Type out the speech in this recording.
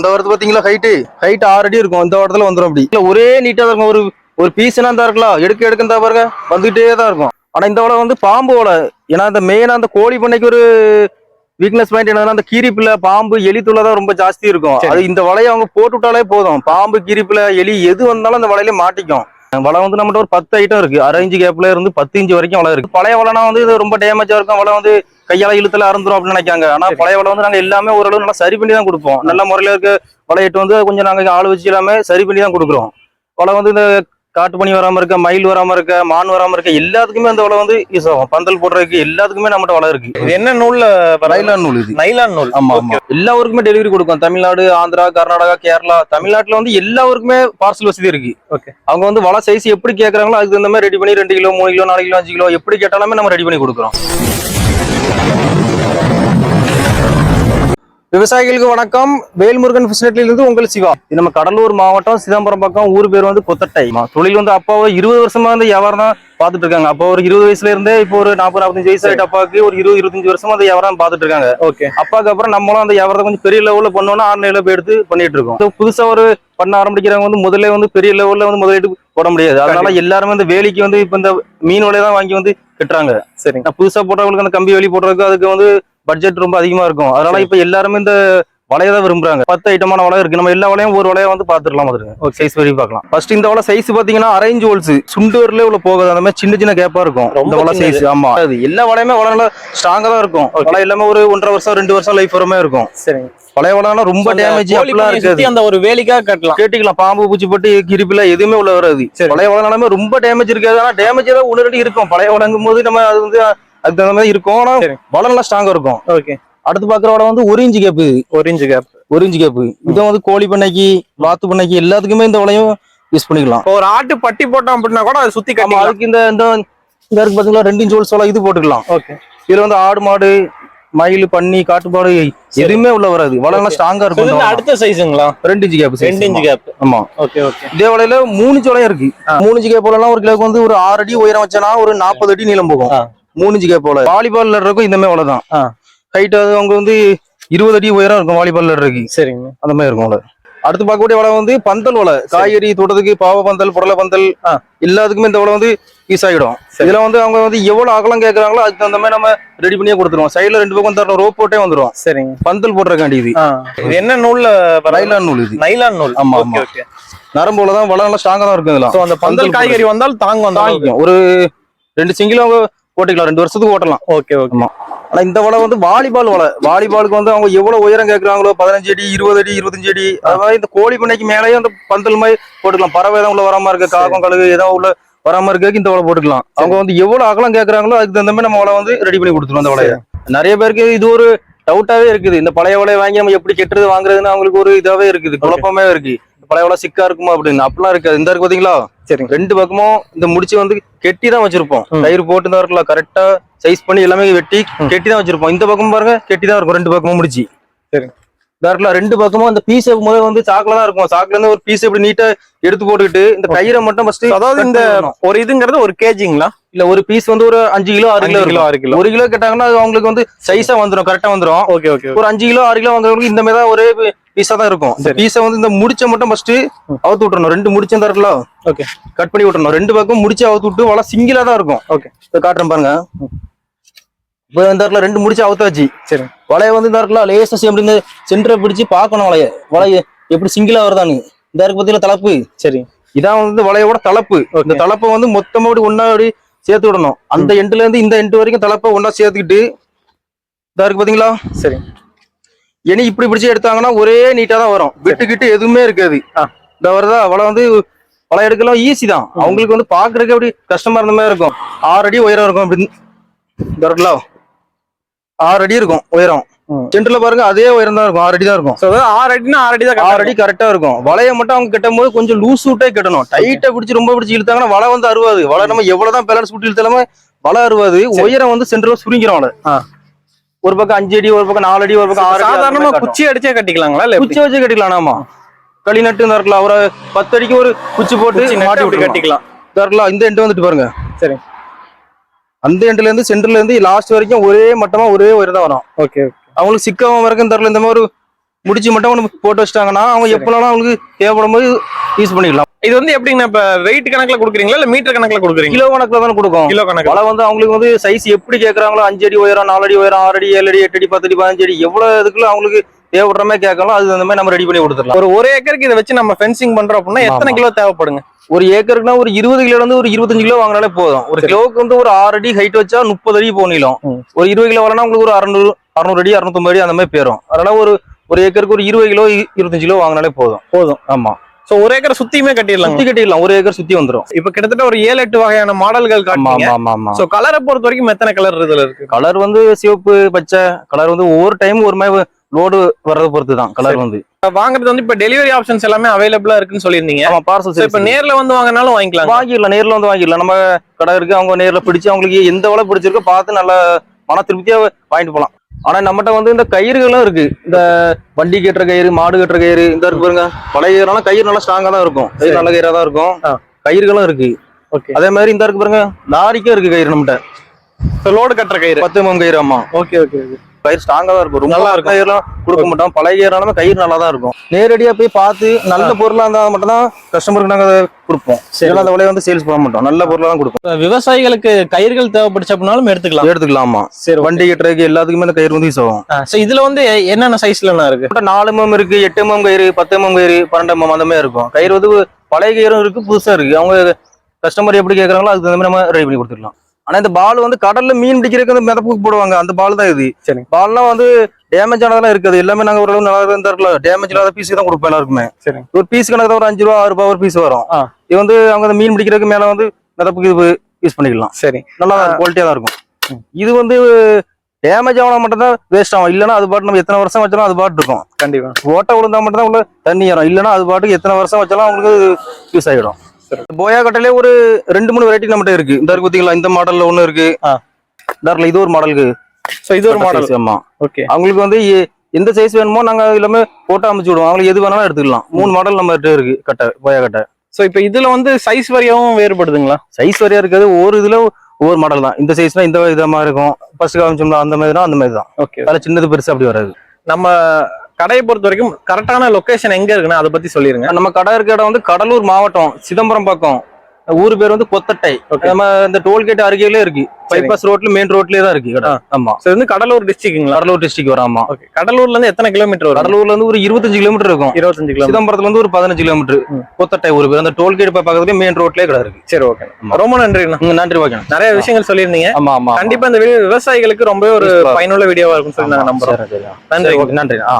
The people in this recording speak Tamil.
அந்த வரது பாத்தீங்களா ஹைட்டு ஹைட் ஆறு அடி இருக்கும். இந்த இடத்துல வந்துடும் அப்படி. இல்ல ஒரே நீட்டா தான் இருக்கும். ஒரு ஒரு பீஸ்னா தான் இருக்கலாம். எடுக்க எடுக்க தான் பாருங்க வந்துகிட்டே தான் இருக்கும். ஆனா இந்த வலை வந்து பாம்பு வலை ஏன்னா இந்த மெயினா அந்த கோழி பண்ணைக்கு ஒரு வீக்னஸ் பாயிண்ட் என்னன்னா அந்த கீரிப்புல பாம்பு எலி தான் ரொம்ப ஜாஸ்தி இருக்கும். அது இந்த வலையை அவங்க போட்டு விட்டாலே போதும். பாம்பு கீரிப்புல எலி எது வந்தாலும் அந்த வலையில மாட்டிக்கும். வலை வந்து நம்மகிட்ட ஒரு பத்து ஐட்டம் இருக்கு. அரை இன்ச்சு கேப்ல இருந்து பத்து இன்ச்சு வரைக்கும் வலை இருக்கு. பழைய வலைனா வந்து இது ரொம்ப டேமேஜா இருக்கும். வலை வந்து கையால இழுத்துல அறந்துரும் அப்படின்னு நினைக்காங்க. ஆனா. பழைய வலை வந்து நாங்க எல்லாமே ஓரளவு நல்லா சரி பண்ணி தான் கொடுப்போம். நல்ல முறையில இருக்க. வலையிட்டு வந்து கொஞ்சம் நாங்க ஆள் வச்சு எல்லாமே சரி பண்ணி தான் கொடுக்குறோம். வலை வந்து இந்த காட்டு பனி வராம இருக்க மயில் வராம இருக்க மான் வராம இருக்க எல்லாத்துக்குமே அந்த வலை வந்து யூஸ் ஆகும். பந்தல் போடுறதுக்கு எல்லாத்துக்குமே நம்மகிட்ட வலை இருக்கு. இது என்ன நூல்ல நைலான் நூல் இது. நைலான் நூல். ஆமா ஆமா. எல்லா ஊருக்குமே டெலிவரி கொடுக்கும். தமிழ்நாடு ஆந்திரா கர்நாடகா கேரளா தமிழ்நாட்டுல வந்து எல்லா ஊருக்குமே பார்சல் வசதி இருக்கு. ஓகே அவங்க வந்து வலை சைஸ் எப்படி கேக்குறாங்களோ அதுக்கு தகுந்த மாதிரி ரெடி பண்ணி ரெண்டு கிலோ மூணு கிலோ நாலு கிலோ அஞ்சு கிலோ எப்படி கேட்டாலுமே நம்ம ரெடி பண்ணி கொடுக்குறோம். விவசாயிகளுக்கு வணக்கம். வேல்முருகன் இருந்து உங்கள் சிவா. இது நம்ம கடலூர் மாவட்டம் சிதம்பரம் பக்கம் ஊர் பேர் வந்து கொத்தட்டை. தொழில் வந்து அப்பாவை இருபது வருஷமா வந்து வியாபாரம் தான் பார்த்துட்டு இருக்காங்க. அப்போ ஒரு இருபது வயசுல இருந்தே இப்போ ஒரு நாற்பது நாற்பத்தஞ்சு வயசு ஆயிட்டு அப்பாவுக்கு ஒரு இருபது இருபத்தஞ்சு வருஷமா அந்த வியாபாரம் பார்த்துட்டு இருக்காங்க. ஓகே. அப்பாவுக்கு அப்புறம் நம்மளும் அந்த வியாபாரத்தை கொஞ்சம் பெரிய லெவல்ல பண்ணோம்னா ஆன்லைன்ல போய் எடுத்து பண்ணிட்டு இருக்கோம். புதுசா ஒரு பண்ண ஆரம்பிக்கிறவங்க வந்து முதல்ல வந்து பெரிய லெவல்ல வந்து முதலீடு போட முடியாது. அதனால எல்லாருமே இந்த வேலைக்கு வந்து இப்ப இந்த மீன் வலையை தான் வாங்கி வந்து கட்டுறாங்க. சரிங்க. நான் புதுசா போட்டவங்களுக்கு அந்த கம்பி வேலி போடுறதுக்கு அதுக்கு வந்து பட்ஜெட் ரொம்ப அதிகமா இருக்கும். அதனால இப்ப எல்லாருமே இந்த வலையை தான் விரும்புறாங்க. பத்து ஐட்டமான வலை இருக்கு. நம்ம எல்லா வலையும் ஒரு வலையை வந்து பாத்துடலாம் வந்துருங்க சைஸ் வரையும் பார்க்கலாம் ஃபர்ஸ்ட் இந்த வலை சைஸ் பாத்தீங்கன்னா அரேஞ்ச் ஹோல்ஸ் சுண்டு வரல உள்ள போகாது. அந்த மாதிரி சின்ன சின்ன கேப்பா இருக்கும். இந்த வலை. சைஸ் ஆமா. அது எல்லா வலையுமே வலை நல்லா ஸ்ட்ராங்கா தான் இருக்கும். வலை எல்லாமே ஒரு ஒன்றரை வருஷம் ரெண்டு வருஷம் லைஃப் வரமே இருக்கும். சரிங்க. பழைய வலைனா ரொம்ப டேமேஜ் அப்படிலாம் இருக்காது. அந்த ஒரு வேலிக்காக கட்டலாம். கேட்டிக்கலாம். பாம்பு பூச்சி பட்டு கிரிப்பில எதுவுமே உள்ள வராது. பழைய வளனாலுமே ரொம்ப டேமேஜ் இருக்காது. ஆனா டேமேஜ் ஏதாவது ரெண்டு இருக்கும். பழைய வளங்கும் போது நம்ம அது வந்து அதுக்கு தகுந்த மாதிரி இருக்கும். ஆனா. வலை நல்லா ஸ்ட்ராங்கா இருக்கும். ஓகே அடுத்து பாக்குற வலை வந்து ஒரு இன்ச்சு கேப்பு ஒரு இன்ச்சு கேப் ஒரு இன்ச்சு கேப்பு இது வந்து கோழி பண்ணைக்கு வாத்து பண்ணைக்கு எல்லாத்துக்குமே இந்த வலையும் யூஸ் பண்ணிக்கலாம். ஒரு ஆட்டு பட்டி போட்டோம் அப்படின்னா கூட அதை சுத்தி கட்டிக்கலாம். அதுக்கு இந்த இந்த இந்த இருக்கு பாத்தீங்களா ரெண்டு இன்ச்சு வலை இது போட்டுக்கலாம். ஓகே இதுல வந்து ஆடு மாடு மயில் பன்னி காட்டுப்பாடு எதுவுமே உள்ள வராது. நல்லா ஸ்ட்ராங்கா இருக்கும். அடுத்த சைஸுங்களா ரெண்டு இன்ச்சு கேப்பு ரெண்டு இன்ச்சு கேப் ஆமா. ஓகே ஓகே இதே வலையில மூணு இன்ச்சு இருக்கு. மூணு இன்ச்சு கேப் ஒரு கிலோக்கு வந்து ஒரு ஆறு அடி உயரம் வச்சனா ஒரு நாற்பது அடி நீளம் போகும். மூணு இன்ச்சு கேப் போல. வாலிபால் இருக்கும் இந்த மாதிரி வலை தான் ஆ. ஹைட் அது அவங்க வந்து இருபது அடி உயரம் இருக்கும் வாலிபால் இருக்கு சரிங்க. அந்த மாதிரி இருக்கும் வலை அடுத்து பார்க்கக்கூடிய வலை வந்து பந்தல் வலை. காய்கறி தோட்டத்துக்கு பாவ பந்தல் புடலை பந்தல். எல்லாத்துக்குமே இந்த வலை வந்து யூஸ் ஆகிடும். இதுல வந்து அவங்க வந்து எவ்வளவு அகலம் கேட்கறாங்களோ அதுக்கு தகுந்த மாதிரி நம்ம ரெடி பண்ணியே கொடுத்துருவோம். சைடுல ரெண்டு பக்கம் தரணும் ரோப் போட்டே வந்துரும். சரிங்க. பந்தல் போடுறக்காண்டி இது. என்ன நூல்ல நைலான் நூல் இது. நைலான் நூல். ஆமா, ஆமா. நரம்புல தான் வலை நல்லா ஸ்ட்ராங்கா தான் இருக்கும் இதெல்லாம். அந்த பந்தல் காய்கறி வந்தால் தாங்க தாங்கிக்கும் ஒரு ரெண்டு சிங்கிலும் அவங்க போட்டுக்கலாம் ரெண்டு வருஷத்துக்கு ஓட்டலாம். Okay okay. ஆனா இந்த வலை வந்து வாலிபால் வலை. வாலிபாலுக்கு வந்து அவங்க எவ்வளவு உயரம் கேக்குறாங்களோ பதினஞ்சு அடி இருபது அடி இருபத்தஞ்சு அடி அதாவது இந்த கோழி பண்ணைக்கு மேலேயே அந்த பந்தல் மாதிரி போட்டுக்கலாம். பறவை எதாவது உள்ள வராம இருக்க காகம் கழுகு ஏதாவது உள்ள வராம இருக்க இந்த வலை போட்டுக்கலாம். அவங்க வந்து எவ்வளவு அகலம் கேக்குறாங்களோ அதுக்கு தகுந்த மாதிரி நம்ம வலை வந்து ரெடி பண்ணி கொடுத்துருவோம் அந்த வலையை. நிறைய பேருக்கு இது ஒரு டவுட்டாவே இருக்குது. இந்த பழைய வலையை வாங்கி நம்ம எப்படி கெட்டுறது வாங்குறதுன்னு அவங்களுக்கு ஒரு இதாவே இருக்குது. குழப்பமே இருக்கு. பழைய வலை சிக்கா இருக்குமா அப்படின்னு. அப்படிலாம் இருக்காது. இந்த இருக்கு பாத்தீங்களா? சரிங்க. ரெண்டு பக்கமும் இந்த முடிச்சு வந்து கெட்டி தான் வச்சிருப்போம். கயிறு போட்டு தான் இருக்கலாம் கரெக்டா சைஸ் பண்ணி எல்லாமே வெட்டி கெட்டி தான் வச்சிருப்போம். இந்த பக்கம் பாருங்க கெட்டி தான் இருக்கும். ரெண்டு பக்கமும் முடிச்சு. சரி. இதா இருக்கலாம் ரெண்டு பக்கமும் அந்த பீஸ் முதல்ல வந்து சாக்குல தான் இருக்கும். சாக்குல இருந்து ஒரு பீஸ் இப்படி நீட்டா எடுத்து போட்டுக்கிட்டு இந்த கயிறை மட்டும் ஃபர்ஸ்ட் அதாவது இந்த ஒரு இதுங்கிறது ஒரு கேஜிங்களா? இல்ல ஒரு பீஸ் வந்து ஒரு அஞ்சு கிலோ ஆறு கிலோ கிலோ ஆறு கிலோ. ஒரு கிலோ கேட்டாங்கன்னா அவங்களுக்கு வந்து சைஸா வந்துரும் கரெக்டா வந்துரும். ஓகே ஓகே ஒரு அஞ்சு கிலோ ஆறு கிலோ வாங்குறவங்களுக்கு இந்த மாதிரி தான் ஒரே பீஸா தான் இருக்கும். இந்த. பீஸை வந்து இந்த முடிச்ச மட்டும் ஃபர்ஸ்ட் அவுத்து விட்டுறணும். ரெண்டு முடிச்சம் தான் இருக்கலாம் ஓகே. கட் பண்ணி விட்டுறணும். ரெண்டு பக்கம் முடிச்சு அவுத்து விட்டு வலை சிங்கிளா தான் இருக்கும். ஓகே. இதை காட்டுறேன் பாருங்க. இப்போ இந்த இடத்துல ரெண்டு முடிச்சு அவுத்தாச்சு. சரி. வலைய வந்து இந்த இடத்துல லேசா அப்படி இந்த சென்டரை பிடிச்சு பார்க்கணும் வலைய. வலைய எப்படி சிங்கிளா வருதான்னு. இந்த இருக்கு பத்தியில தலைப்பு? சரி. இதான் வந்து வலையோட தலைப்பு. இந்த. தலைப்பை வந்து மொத்தமா அப்படி ஒண்ணா அப்படி சேர்த்து விடணும். அந்த எண்டுல இருந்து இந்த எண்டு வரைக்கும் தலைப்பை ஒண்ணா சேர்த்துக்கிட்டு இதா இருக்கு பாத்தீங்களா? சரி. இனி இப்படி பிடிச்சு எடுத்தாங்கன்னா ஒரே நீட்டா தான் வரும். விட்டுக்கிட்டு எதுவுமே இருக்காது. இந்த வருதா வலை வந்து வலை எடுக்கலாம் ஈஸி தான். அவங்களுக்கு வந்து பாக்குறதுக்கு அப்படி கஷ்டமா இருந்த மாதிரி இருக்கும். ஆறு அடி உயரம் இருக்கும் அப்படி இந்த ஆறு அடி இருக்கும் உயரம். சென்டர்ல பாருங்க அதே உயரம் தான் இருக்கும். ஆறு அடி தான் இருக்கும். ஆறு அடினா ஆறு அடி தான் ஆறு அடி கரெக்டா இருக்கும். வலைய மட்டும் அவங்க கட்டும் போது கொஞ்சம் லூஸ் விட்டே கட்டணும். டைட்டா பிடிச்சு ரொம்ப பிடிச்சு இழுத்தாங்கன்னா வலை வந்து அறுவாது. வலை நம்ம எவ்வளவுதான் பேலன்ஸ் விட்டு இழுத்தாலுமே வலை அறுவாது. உயரம் வந்து சென்டர்ல ஆ. ஒரு பக்கம் அஞ்சு அடி ஒரு பக்கம் நாலு அடி ஒரு பக்கம் ஆறு சாதாரணமா. குச்சி அடிச்சே கட்டிக்கலாங்களா இல்ல? குச்சி வச்சு கட்டிக்கலாம் ஆமா. களி நட்டு இருக்கலாம் ஒரு பத்து அடிக்கு ஒரு குச்சி போட்டு மாட்டி விட்டு கட்டிக்கலாம். இருக்கலாம் இந்த எண்டு வந்துட்டு பாருங்க. சரி. அந்த எண்டுல இருந்து சென்டர்ல இருந்து லாஸ்ட் வரைக்கும் ஒரே மட்டமா ஒரே உயரம் தான் வரும். ஓகே அவங்களுக்கு சிக்காம வரைக்கும் தரல இந்த மாதிரி ஒரு முடிச்சு மட்டும் போட்டு வச்சிட்டாங்கன்னா அவங்க சரி. எப்பனாலும் அவங்களுக்கு தேவைப்படும் போது யூஸ் பண்ணிக்கலாம். இது வந்து எப்படிங்கண்ணா இப்ப வெயிட் கணக்குல குடுக்குறீங்களா இல்ல மீட்டர் கணக்குல குடுக்குறீங்க கிலோ கணக்குல தானே கொடுக்கும். கிலோ கணக்கு. வலை வந்து அவங்களுக்கு வந்து சைஸ் எப்படி கேட்கறாங்களோ அஞ்சு அடி உயரம் நாலு அடி உயரம் ஆறு அடி ஏழு அடி எட்டு அடி பத்து அடி பதினஞ்சு அடி எவ்வளவு இதுக்குள்ள அவங்களுக்கு தேவைப்படுற மாதிரி கேட்கலாம் அது அந்த மாதிரி நம்ம ரெடி பண்ணி கொடுத்துடலாம். ஒரு ஒரு ஏக்கருக்கு இதை வச்சு நம்ம ஃபென்சிங் பண்றோம் அப்படின்னா எத்தனை. கிலோ தேவைப்படுங்க? ஒரு ஏக்கருக்குனா ஒரு இருபது கிலோ இருந்து ஒரு இருபத்தஞ்சு கிலோ வாங்கினாலே போதும். ஒரு. கிலோவுக்கு வந்து ஒரு ஆறு அடி ஹைட் வச்சா முப்பது அடி போனிலும். ஒரு இருபது கிலோ வரனா உங்களுக்கு ஒரு அறுநூறு அறுநூறு அடி அறுநூத்தம்பது அடி அந்த மாதிரி போயிடும் அதனால ஒரு ஒரு ஏக்கருக்கு ஒரு இருபது கிலோ இருபத்தஞ்சு கிலோ வாங்கினாலே போதும். போதும். ஆமா. சோ ஒரு ஏக்கர் சுத்தியுமே கட்டிடலாங்க. சுத்தி கட்டிடலாம். ஒரு ஏக்கர் சுத்தி வந்துரும். இப்ப கிட்டத்தட்ட ஒரு ஏழு எட்டு வகையான மாடல்கள் ஆமா சோ கலரை பொறுத்த வரைக்கும் எத்தனை கலர் இதுல இருக்கு? கலர் வந்து சிவப்பு பச்சை. கலர் வந்து ஒவ்வொரு டைம் ஒரு மாதிரி லோடு வர்றதை பொறுத்து தான் கலர். வந்து. வாங்குறது வந்து இப்ப டெலிவரி ஆப்ஷன்ஸ் எல்லாமே அவைலபிளா இருக்குன்னு சொல்லியிருந்தீங்க. ஆமா பார்சல் இப்ப நேர்ல வந்து வாங்கினாலும் வாங்கிக்கலாம் வாங்கிடலாம் நேர்ல வந்து வாங்கிடலாம். நம்ம கடை இருக்கு அவங்க நேர்ல பிடிச்சு அவங்களுக்கு எந்த வலை பிடிச்சிருக்கோ பார்த்து நல்லா மன திருப்தியா வாங்கிட்டு போலாம் ஆனா நம்மகிட்ட வந்து இந்த கயிறுகளும் இருக்கு. இந்த வண்டி கட்டுற கயிறு மாடு கட்டுற கயிறு இந்த இருக்கு பாருங்க. பழைய கயிறுனால கயிறு நல்லா ஸ்ட்ராங்கா தான் இருக்கும். கயிறு. நல்ல கயிறா தான் இருக்கும். கயிறுகளும் இருக்கு. ஓகே. அதே மாதிரி இந்த இருக்கு பாருங்க. லாரிக்கும் இருக்கு கயிறு நம்மகிட்ட. லோடு கட்டுற கயிறு. பத்து எம்எம் கயிறு ஆமா. Okay okay. கயிறு ஸ்ட்ராங்கா தான் இருக்கும். ரொம்ப நல்லா இருக்கும். கயிறுலாம் கொடுக்க மாட்டோம். பழைய கயிறுனாலுமே கயிறு நல்லா தான் இருக்கும். நேரடியா போய் பார்த்து நல்ல பொருளா இருந்தா மட்டும் தான் கஸ்டமருக்கு நாங்க அதை கொடுப்போம். சரி. அந்த விலையை வந்து சேல்ஸ் பண்ண மாட்டோம். நல்ல பொருளா தான் கொடுப்போம். விவசாயிகளுக்கு கயிறுகள் தேவைப்படுச்சு அப்படின்னாலும் எடுத்துக்கலாம். எடுத்துக்கலாமா சரி வண்டி கட்டுறதுக்கு எல்லாத்துக்குமே இந்த கயிறு வந்து யூஸ் ஆகும். இதுல வந்து என்னென்ன சைஸ்ல இருக்கு? நாலு எம்எம் இருக்கு எட்டு எம்எம் கயிறு பத்து எம்எம் கயிறு பன்னெண்டு எம்எம் அந்த மாதிரி இருக்கும். கயிறு வந்து பழைய கயிறும் இருக்கு புதுசா இருக்கு. அவங்க கஸ்டமர் எப்படி கேக்குறாங்களோ அதுக்கு தகுந்த மாதிரி நம்ம ரெடி பண்ணி கொடுத்துடலாம் ஆனா இந்த பால் வந்து கடல்ல மீன் பிடிக்கிறதுக்கு வந்து மிதப்புக்கு போடுவாங்க. அந்த பால் தான் இது. சரி. பால்லாம் வந்து டேமேஜ் ஆனதெல்லாம் இருக்காது. எல்லாமே நாங்க ஓரளவு நல்லா தான் தரல டேமேஜ் இல்லாத பீஸ் தான் கொடுப்போம் எல்லாருக்குமே. சரி. ஒரு பீஸ் கணக்கு தான் ஒரு அஞ்சு ரூபா ஆறு ரூபா ஒரு பீஸ் வரும். இது வந்து அவங்க அந்த மீன் பிடிக்கிறதுக்கு மேல வந்து மிதப்புக்கு இது யூஸ் பண்ணிக்கலாம். சரி. நல்லா குவாலிட்டியா தான் இருக்கும். இது வந்து டேமேஜ் ஆனா மட்டும் தான் வேஸ்ட் ஆகும். இல்லைன்னா அது பாட்டு நம்ம எத்தனை வருஷம் வச்சாலும் அது பாட்டு இருக்கும். கண்டிப்பா. ஓட்டை விழுந்தா மட்டும் தான் உள்ள தண்ணி ஏறும். இல்லைன்னா அது பாட்டுக்கு எத்தனை வருஷம் வச்சாலும் அவங்களுக்கு யூஸ் ஆகிடும். போயா கட்டையிலே ஒரு ரெண்டு மூணு வெரைட்டி நம்மகிட்ட இருக்கு. இந்த இருக்கு பாத்தீங்களா? இந்த மாடல்ல ஒண்ணு இருக்கு. இருக்குல்ல, இது ஒரு மாடலுக்கு சோ இது ஒரு மாடல் ஆமா. ஓகே அவங்களுக்கு வந்து எந்த சைஸ் வேணுமோ நாங்க எல்லாமே போட்டோ அமைச்சு விடுவோம். அவங்களுக்கு எது வேணாலும் எடுத்துக்கலாம். மூணு மாடல் நம்ம இருக்கு கட்டை போயா கட்டை. சோ இப்ப இதுல வந்து சைஸ் வரையாவும் வேறுபடுதுங்களா? சைஸ் வரையா இருக்காது. ஒரு இதுல ஒவ்வொரு மாடல் தான். இந்த சைஸ்னா இந்த விதமா இருக்கும். ஃபர்ஸ்ட் காமிச்சோம்னா அந்த மாதிரி தான் அந்த மாதிரி தான் ஓகே அதில் சின்னது பெருசு அப்படி வராது. நம்ம கடையை பொறுத்த வரைக்கும் கரெக்டான லொகேஷன் எங்க இருக்குன்னா அதை பத்தி சொல்லிருங்க. நம்ம கடை இருக்க இடம் வந்து கடலூர் மாவட்டம் சிதம்பரம் பக்கம். ஊர் பேர் வந்து கொத்தட்டை. நம்ம இந்த டோல்கேட் அருகிலே இருக்கு. பைபாஸ் ரோட்ல மெயின் ரோட்லயே தான் இருக்கு கடை. ஆமா. இது வந்து கடலூர் டிஸ்ட்ரிக்ட்ங்களா கடலூர் டிஸ்ட்ரிக்ட் வரும் ஆமா. ஓகே கடலூர்ல இருந்து எத்தனை கிலோமீட்டர் வரும்? கடலூர்ல இருந்து ஒரு இருபத்தஞ்சு கிலோமீட்டர் இருக்கும். இருபத்தஞ்சு கிலோமீட்டர் சிதம்பரத்துல இருந்து ஒரு பதினஞ்சு கிலோமீட்டர். கொத்தட்டை ஊர் பேர். அந்த டோல்கேட் பக்கத்துலயே மெயின் ரோட்லயே கடை இருக்கு. சரி ஓகே. ரொம்ப நன்றிண்ணா. ம், நன்றி ஓகே நிறைய விஷயங்கள் சொல்லியிருந்தீங்க. ஆமா ஆமா கண்டிப்பா இந்த விவசாயிகளுக்கு ரொம்பவே ஒரு பயனுள்ள வீடியோவா இருக்கும் சொல்லி நாங்க நம்புறோம். நன்றி நன்றி ஆ.